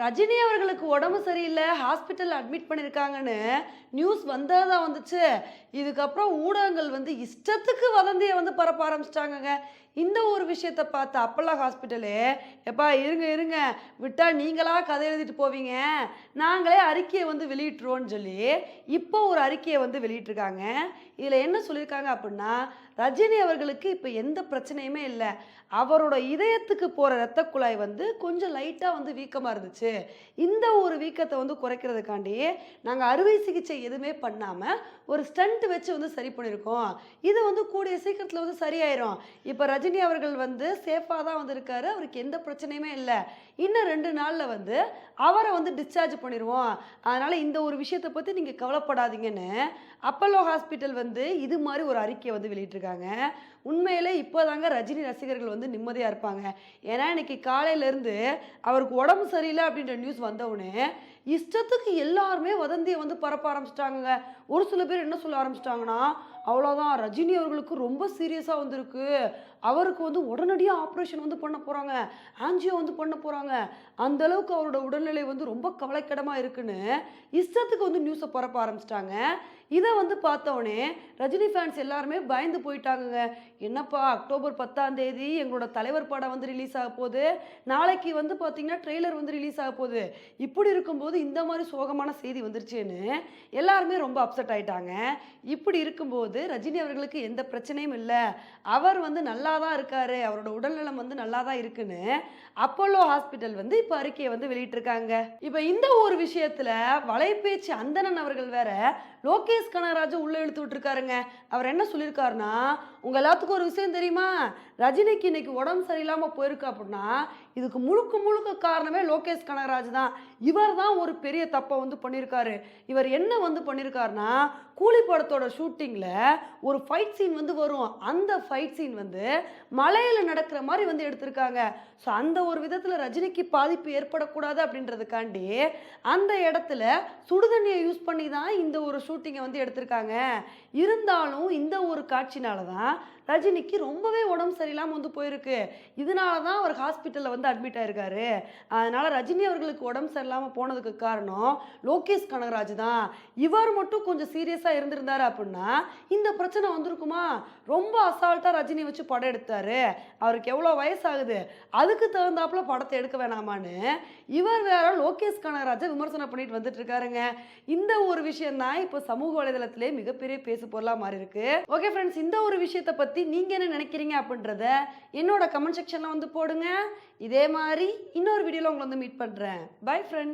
ரஜினி அவர்களுக்கு உடம்பு சரியில்லை ஹாஸ்பிட்டல் அட்மிட் பண்ணியிருக்காங்கன்னு நியூஸ் வந்தால் தான் வந்துச்சு. இதுக்கப்புறம் ஊடகங்கள் வந்து இஷ்டத்துக்கு வதந்தியை வந்து பரப்ப ஆரம்பிச்சிட்டாங்கங்க. இந்த ஒரு விஷயத்தை பார்த்து அப்பல்லா ஹாஸ்பிட்டலு எப்பா இருங்க இருங்க. விட்டால் நீங்களாக கதை எழுதிட்டு போவீங்க? நாங்களே அறிக்கையை வந்து வெளியிட்டுருவோன்னு சொல்லி இப்போ ஒரு அறிக்கையை வந்து வெளியிட்டிருக்காங்க. இதில் என்ன சொல்லியிருக்காங்க அப்படின்னா ரஜினி அவர்களுக்கு இப்போ எந்த பிரச்சனையுமே இல்லை. அவரோட இதயத்துக்கு போகிற ரத்த குழாய் வந்து கொஞ்சம் லைட்டாக வந்து வீக்கமாக இருந்துச்சு. இந்த ஒரு வீக்கத்தை வந்து குறைக்கிறதுக்காண்டி நாங்கள் அறுவை சிகிச்சை எதுவுமே பண்ணாமல் ஒரு ஸ்டண்ட் வச்சு வந்து சரி பண்ணியிருக்கோம். இது வந்து கூடிய சீக்கிரத்தில் வந்து சரியாயிரும். இப்போ ரஜினி அவர்கள் வந்து சேஃபாக தான் வந்திருக்காரு அவருக்கு எந்த பிரச்சனையுமே இல்லை. இன்னும் ரெண்டு நாளில் வந்து அவரை வந்து டிஸ்சார்ஜ் பண்ணிடுவோம் அதனால் இந்த ஒரு விஷயத்தை பற்றி நீங்கள் கவலைப்படாதீங்கன்னு அப்பல்லோ ஹாஸ்பிட்டல் வந்து இது மாதிரி ஒரு அறிக்கையை வந்து வெளியிட்டிருக்காங்க. உண்மையிலே இப்போதாங்க ரஜினி ரசிகர்கள் வந்து நிம்மதியாக இருப்பாங்க. ஏன்னா இன்னைக்கு காலையிலேருந்து அவருக்கு உடம்பு சரியில்லை அப்படின்ற நியூஸ் வந்தவுடனே இஷ்டத்துக்கு எல்லாருமே வதந்தியை வந்து பரப்ப ஆரம்பிச்சிட்டாங்க ஒரு சில பேர் என்ன சொல்ல ஆரம்பிச்சிட்டாங்கன்னா அவ்வளோதான் ரஜினி அவர்களுக்கு ரொம்ப சீரியஸாக வந்திருக்கு. அவருக்கு வந்து உடனடியாக ஆப்ரேஷன் வந்து பண்ண போகிறாங்க ஆன்ஜியோ வந்து பண்ண போகிறாங்க அந்த அளவுக்கு அவரோட உடல்நிலை வந்து ரொம்ப கவலைக்கிடமாக இருக்குன்னு இஷ்டத்துக்கு வந்து நியூஸை பரப்ப ஆரம்பிச்சிட்டாங்க. இதை வந்து பார்த்தவொடனே ரஜினி ஃபேன்ஸ் எல்லாருமே பயந்து போயிட்டாங்கங்க. என்னப்பா அக்டோபர் பத்தாம் தேதி எங்களோட தலைவர் படம் வந்து ரிலீஸ் ஆக போகுது. நாளைக்கு வந்து பார்த்தீங்கன்னா ட்ரெய்லர் வந்து ரிலீஸ் ஆக போகுது. இப்படி இருக்கும்போது இந்த மாதிரி சோகமான செய்தி வந்துருச்சுன்னு எல்லாருமே ரொம்ப அப்செட் ஆயிட்டாங்க. இப்படி இருக்கும்போது ரஜினி அவர்களுக்கு எந்த பிரச்சனையும் இல்லை. அவர் வந்து நல்லா தான் இருக்காரு. அவரோட உடல்நலம் வந்து நல்லா தான் இருக்குன்னு அப்போலோ ஹாஸ்பிட்டல் வந்து இப்போ அறிக்கையை வந்து வெளியிட்டிருக்காங்க. இப்போ இந்த ஒரு விஷயத்துல வலைபேச்சு அந்தணன் அவர்கள் வேற லோகேஷ் கனகராஜ் உள்ள இழுத்து விட்டுருக்காருங்க. அவர் என்ன சொல்லியிருக்காருன்னா உங்க எல்லாத்துக்கும் ஒரு விஷயம் தெரியுமா? ரஜினிக்கு இன்னைக்கு உடம்பு சரியில்லாமல் போயிருக்கு அப்படின்னா இதுக்கு முழுக்க முழுக்க காரணமே லோகேஷ் கனகராஜ் தான். இவர் தான் ஒரு பெரிய தப்பை வந்து பண்ணியிருக்காரு. இவர் என்ன வந்து பண்ணியிருக்காருன்னா கூலி படத்தோட ஷூட்டிங்கில் ஒரு ஃபைட் சீன் வந்து வரும். அந்த ஃபைட் சீன் வந்து மலையில் நடக்கிற மாதிரி வந்து எடுத்திருக்காங்க. ஸோ அந்த ஒரு விதத்தில் ரஜினிக்கு பாதிப்பு ஏற்படக்கூடாது அப்படின்றதுக்காண்டி அந்த இடத்துல சுடுதண்ணியை யூஸ் பண்ணி தான் இந்த ஒரு ஷூட்டிங்கை வந்து எடுத்திருக்காங்க. இருந்தாலும் இந்த ஒரு காட்சினால தான் ரஜினிக்கு ரொம்பவே உடம்பு சரியில்லாமல் வந்து போயிருக்கு. இதனால தான் அவர் ஹாஸ்பிட்டலில் வந்து அட்மிட் ஆயிருக்காரு. அதனால் ரஜினி அவர்களுக்கு உடம்பு சரியில்லாமல் போனதுக்கு காரணம் லோகேஷ் கனகராஜ் தான். இவர் மட்டும் கொஞ்சம் சீரியஸாக இருந்திருந்தார் அப்படின்னா இந்த பிரச்சனை வந்திருக்குமா? ரொம்ப அசால்ட்டாக ரஜினி வச்சு படம் எடுத்தாரு. அவருக்கு எவ்வளோ வயசாகுது? அதுக்கு தகுந்தாப்புல படத்தை எடுக்க வேணாமான்னு இவர் வேற லோகேஷ் கனகராஜை விமர்சனம் பண்ணிட்டு வந்துட்டு இருக்காருங்க இந்த ஒரு விஷயம் தான் இப்போ சமூக வலைதளத்திலே மிகப்பெரிய பேசு பொருளாக மாறி இருக்கு ஓகே ஃப்ரெண்ட்ஸ் இந்த ஒரு விஷயத்தை பற்றி நீங்கள் என்ன நினைக்கிறீங்க அப்படின்றத என்னோட கமெண்ட் செக்ஷனில் வந்து போடுங்க. இதே மாதிரி இன்னொரு வீடியோவில் உங்களை வந்து மீட் பண்ணுறேன் பை ஃப்ரெண்ட்ஸ்